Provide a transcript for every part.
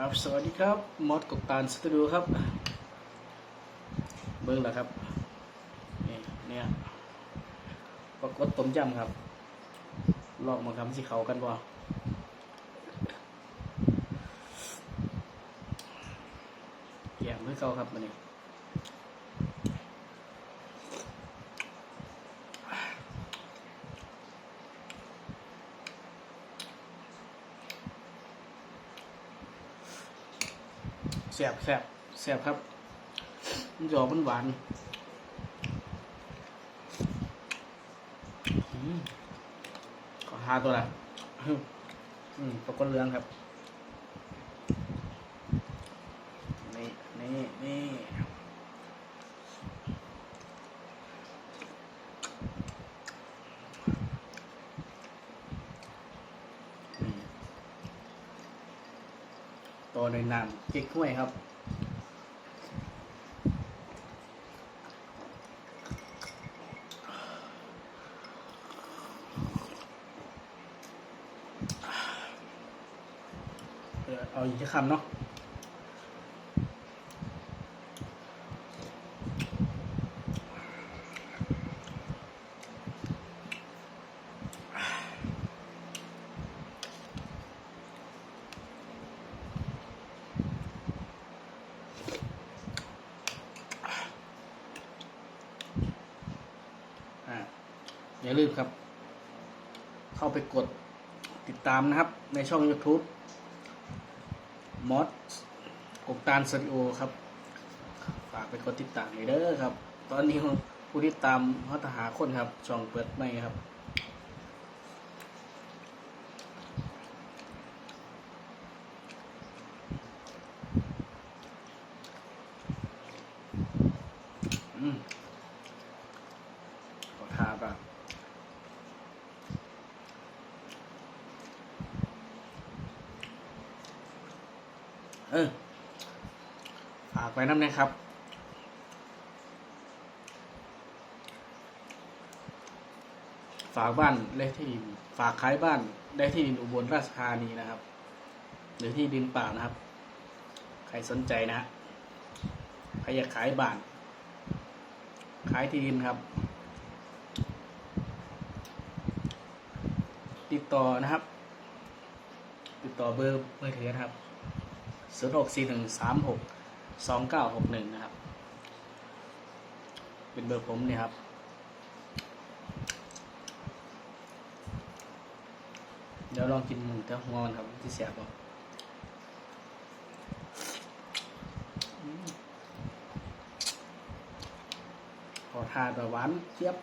ครับสวัสดีครับมอสกบตาลสตูดิโอครับ เบิ้งแล้วครับนี่เนี่ยปรากฏต้มยำครับ ลอกมาทำสิเขากันบ่แกงเพื่อเขาครับมันนี่ แสบแสบแสบครับมันจะออกมันหวานขอหาตัวละอืมปรากฏเรืองครับ นี่ นี่ นี่ ตัวในน้ำเก๊กห้วยครับ เอาอีกสักคำเนาะ อ่า อย่าลืมครับ เข้าไปกดติดตามนะครับ ในช่อง YouTube มอสกบตาลสตูดิโอครับ ฝากไปกดติดตามเลยเด้อครับ ตอนนี้ผู้ติดตามเขาทหาคนครับ ช่องเปิดไม่ครับ อืมขอทาป่ะ เออฝากไว้น้ำนะครับฝากบ้านเลขที่ดินฝากขายบ้านได้ที่ดินอุบลราชธานีนะครับ หรือที่ดินเปล่านะครับ ใครสนใจนะใครอยากขายบ้าน ขายที่ดินครับ ติดต่อนะครับ ติดต่อเบอร์มือถือนะครับ ศูนย์หกสี่หนึ่งสามหกสองเก้าหกหนึ่งนะครับ เป็นเบอร์ผมเนี่ยครับเดี๋ยวลองกินหมูแต่หัวมันครับที่เสียบอกขอทานแบบหวานเจี๊ยบ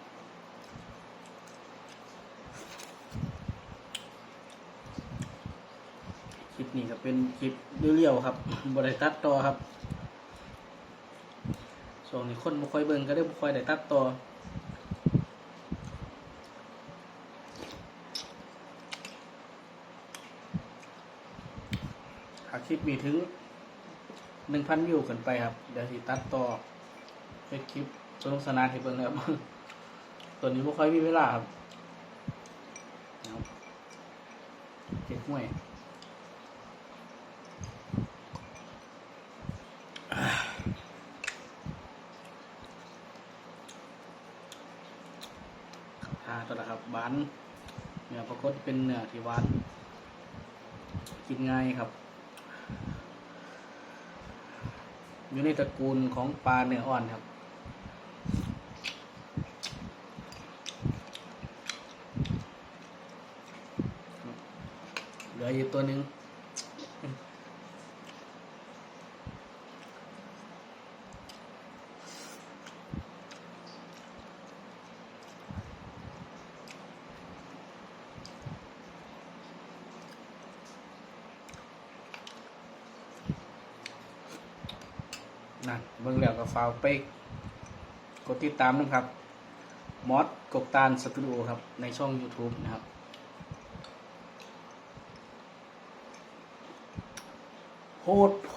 ลิปนี้ก็เป็นคลิปเรียวๆครับบริตัดต่อครับส่วนนี้คนบ่ค่อยเบิ่งก็ได้บ่ค่อยได้ตัดต่อคลิปมีถึงหนึ่งพันวิวขึ้นไปครับ เดี๋ยวสิตัดต่อเป็นคลิปสนุกสนานให้เบิ่งนะครับตัวนี้บ่ค่อยมีเวลาครับเก็บห้วย ตัวละครับหวานเนื้อปรากฏเป็นเนื้อที่หวาน กินง่ายครับ อยู่ในตระกูลของปลาเนื้ออ่อนครับเหลืออยู่ตัวหนึ่ง นั่นเบิ่งแล้วก็ฟาวไปกดติดตามนะครับ มอสกบตาลสตูดิโอครับ ในช่อง YouTube นะครับโหดโพ